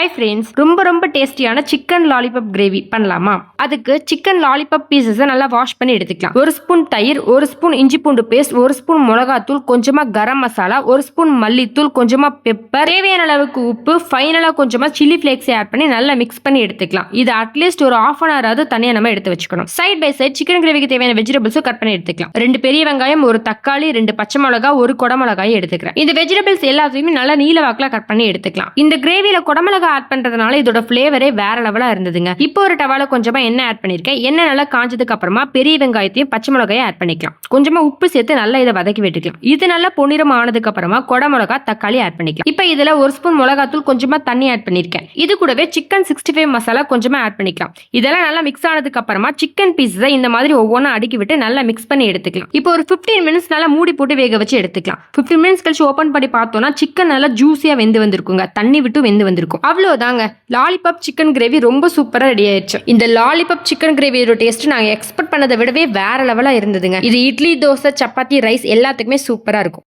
Hi friends ரொம்ப ரொம்ப டேஸ்டியான சிக்கன் லாலிபப் கிரேவி பண்ணலாமா? அதுக்கு சிக்கன் லாலிபப் பீசஸை நல்லா வாஷ் பண்ணி எடுத்துக்கலாம். ஒரு ஸ்பூன் தயிர் ஒரு ஸ்பூன் இஞ்சி பூண்டு பேஸ்ட் ஒரு ஸ்பூன் மிளகாத்தூள் கொஞ்சமா கரம் மசாலா ஒரு ஸ்பூன் மல்லித்தூள் கொஞ்சமா பெப்பர் தேவையான அளவுக்கு உப்பு ஃபைனலாக கொஞ்சமா சில்லி ஃப்ளேக்ஸை ஆட் பண்ணி நல்லா மிக்ஸ் பண்ணி எடுத்துக்கலாம். இது அட்லீஸ்ட் ஒரு ஆஃப் அன் ஹவராவது தனியாக நம்ம எடுத்து வச்சுக்கணும். சைட் பை சைட் சிக்கன் கிரேவிக்கு தேவையான வெஜிடபிள்ஸும் கட் பண்ணி எடுத்துக்கலாம். ரெண்டு பெரிய வெங்காயம் ஒரு தக்காளி ரெண்டு பச்சை மிளகா ஒரு குடமிளகாய் எடுத்துக்கிறேன். இந்த வெஜிடபிள்ஸ் எல்லாத்தையுமே நல்லா நீல வாக்கில் கட் பண்ணி எடுத்துக்கலாம். இந்த கிரேவியில குடமிளகா ஆட் பண்றதுனால இதோட ஃபிளேவரே வேற லெவலா இருந்ததுங்க. இப்போ ஒரு டவால கொஞ்சமா எண்ணெய் ஆட் பண்ணிருக்கேன். எண்ணெய் நல்லா காஞ்சதுக்கு அப்புறமா பெரிய வெங்காயத்தையும் பச்சை மிளகாயும் ஆட் பண்ணிக்கலாம். கொஞ்சமா உப்பு சேர்த்து நல்லா இதை வதக்கி விட்டுக்கலாம். இது நல்லா பொன்னிறம் ஆனதுக்கு அப்புறமா குடமிளகா தக்காளி ஆட் பண்ணிக்கலாம். இப்போ இதுல ஒரு ஸ்பூன் மிளகாத்தூள் கொஞ்சமா தண்ணி ஆட் பண்ணிருக்கேன். இது கூடவே சிக்கன் சிக்ஸ்டி ஃபைவ் மசாலா கொஞ்சமா ஆட் பண்ணிக்கலாம். இதெல்லாம் நல்லா மிக்ஸ் ஆனதுக்கு அப்புறமா சிக்கன் பீஸை இந்த மாதிரி ஒவ்வொன்றா அடுக்கி விட்டு நல்லா மிக்ஸ் பண்ணி எடுத்துக்கலாம். இப்போ ஒரு 15 மினிட்ஸ் நல்லா மூடி போட்டு வேக வச்சு எடுத்துக்கலாம். 15 மினிட்ஸ் கழிச்சு ஓப்பன் பண்ணி பார்த்தோம்னா சிக்கன் நல்லா ஜூஸியா வெந்து வந்திருக்குங்க. தண்ணி விட்டு வெந்து வந்திருக்கும். அவ்வளோதாங்க லாலிபப் சிக்கன் கிரேவி ரொம்ப சூப்பராக ரெடி ஆயிடுச்சு. இந்த லாலிபப் சிக்கன் கிரேவியோட டேஸ்ட் நாங்கள் எக்ஸ்பெக்ட் பண்ணதை விடவே வேற லெவலாக இருந்ததுங்க. இது இட்லி தோசை சப்பாத்தி ரைஸ் எல்லாத்துக்குமே சூப்பராக இருக்கும்.